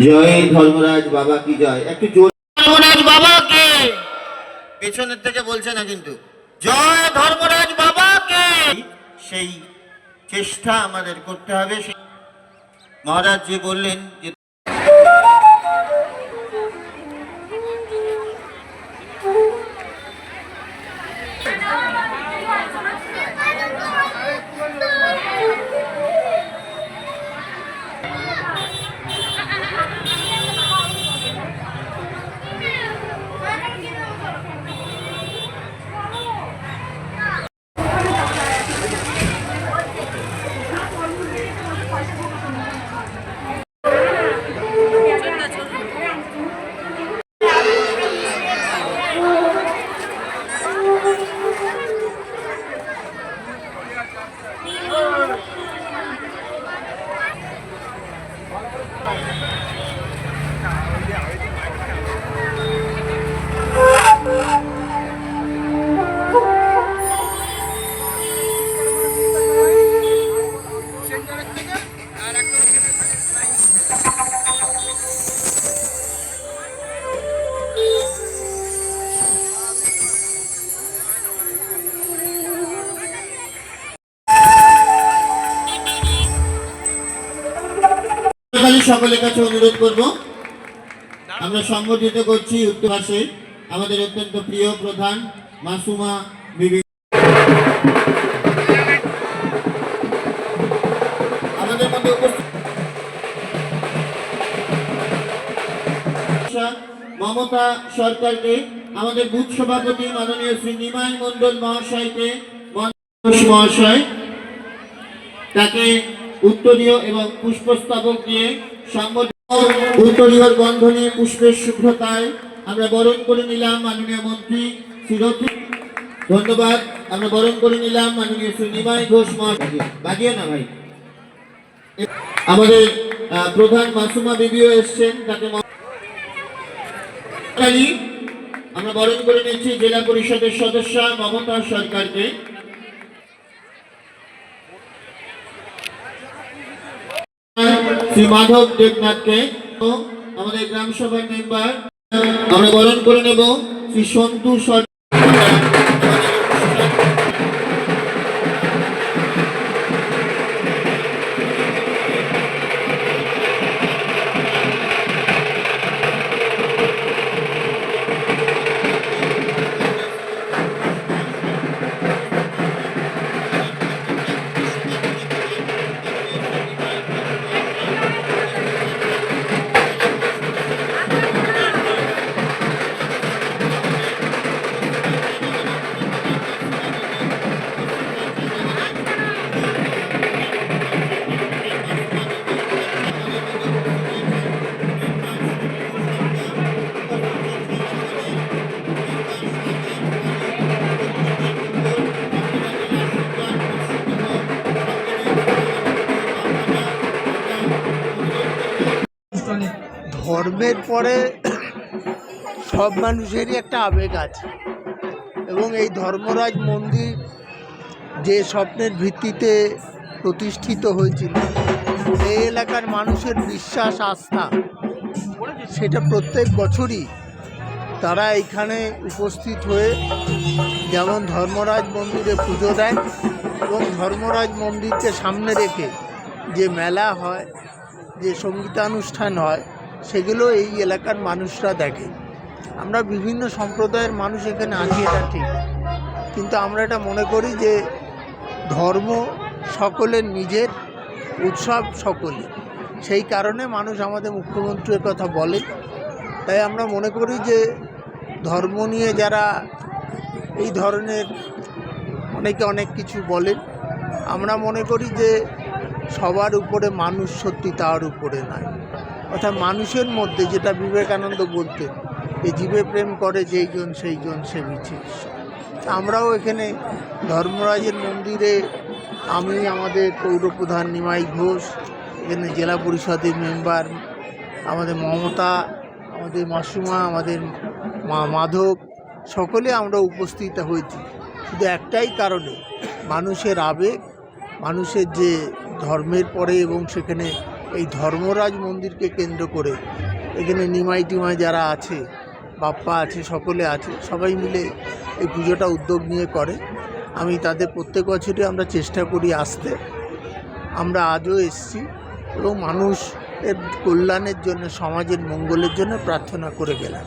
জয় ধর্মরাজ বাবা কি জয়? একটু ধর্মরাজ বাবাকে। পেছনের থেকে বলছে না কিন্তু। জয় ধর্মরাজ বাবা কে সেই চেষ্টা আমাদের করতে হবে। মহারাজ যে বললেন যে খালি সকলের কাছে অনুরোধ করব, আমরা সংগঠিত করছি উত্তরপাশে আমাদের অত্যন্ত প্রিয় প্রধান মাসুমা বিবি। মমতা সরকারকে, আমাদের বুথ সভাপতি মাননীয় শ্রী নিমাই মন্ডল মহাশয়কে, মহাশয়, তাকে উত্তরীয় এবং পুষ্পস্তবক দিয়ে উত্তরীয় বন্ধনে পুষ্পের শুভ্রতায় আমরা বরণ করে নিলাম মাননীয় মন্ত্রী শ্রীরথী। ধন্যবাদ, আমরা বরণ করে নিলাম মাননীয় শ্রী নিমাই ঘোষ মহাশয়। বাগিয়ে না ভাই। আমাদের প্রধান মাসুমা বিবিও এসছেন, তাকে আমরা বরণ করে নিচ্ছি জেলা পরিষদের সদস্য মমতা সরকারকে। শ্রী মাধব দেবনাথকে আমাদের গ্রাম সভার মেম্বার আমরা বরণ করে নেব শ্রী সন্তু সরকার ধর্মের পরে সব মানুষেরই একটা আবেগ আছে। এবং এই ধর্মরাজ মন্দির যে স্বপ্নের ভিত্তিতে প্রতিষ্ঠিত হয়েছিল, এই এলাকার মানুষের বিশ্বাস, আস্থা, সেটা প্রত্যেক বছরই তারা এখানে উপস্থিত হয়ে যেমন ধর্মরাজ মন্দিরে পুজো দেয় এবং ধর্মরাজ মন্দিরকে সামনে রেখে যে মেলা হয়, যে সঙ্গীতানুষ্ঠান হয় সেগুলো এই এলাকার মানুষরা দেখে। আমরা বিভিন্ন সম্প্রদায়ের মানুষ এখানে আছি, এটা ঠিক। কিন্তু আমরা এটা মনে করি যে ধর্ম সকলের নিজের, উৎসব সকলে সেই কারণে মানুষ আমাদের মুখ্যমন্ত্রীর কথা বলে। তাই আমরা মনে করি যে ধর্ম নিয়ে যারা এই ধরনের অনেকে অনেক কিছু বলেন, আমরা মনে করি যে সবার উপরে মানুষ সত্যি তার উপরে নয়। অর্থাৎ মানুষের মধ্যে যেটা বিবেকানন্দ বলতেন যে জীবে প্রেম করে যেইজন, সেইজন সে মিছে ঈশ্বর। তা আমরাও এখানে ধর্মরাজের মন্দিরে আমি, আমাদের পৌরপ্রধান নিমাই ঘোষ, এখানে জেলা পরিষদের মেম্বার, আমাদের মমতা, আমাদের মাসুমা, আমাদের মা মাধব, সকলে আমরা উপস্থিত হয়েছি শুধু একটাই কারণে, মানুষের আবেগ, মানুষের যে ধর্মের পরে এবং সেখানে এই ধর্মরাজ মন্দিরকে কেন্দ্র করে এখানে নিমাই টিমাই যারা আছে, বাপ্পা আছে, সকলে আছে, সবাই মিলে এই পুজোটা উদ্যোগ নিয়ে করে। আমি তাদের প্রত্যেক বছরই আমরা চেষ্টা করি আসতে। আমরা আজও এসছি এবং মানুষ এর কল্যাণের জন্য, সমাজের মঙ্গলের জন্য প্রার্থনা করে গেলাম।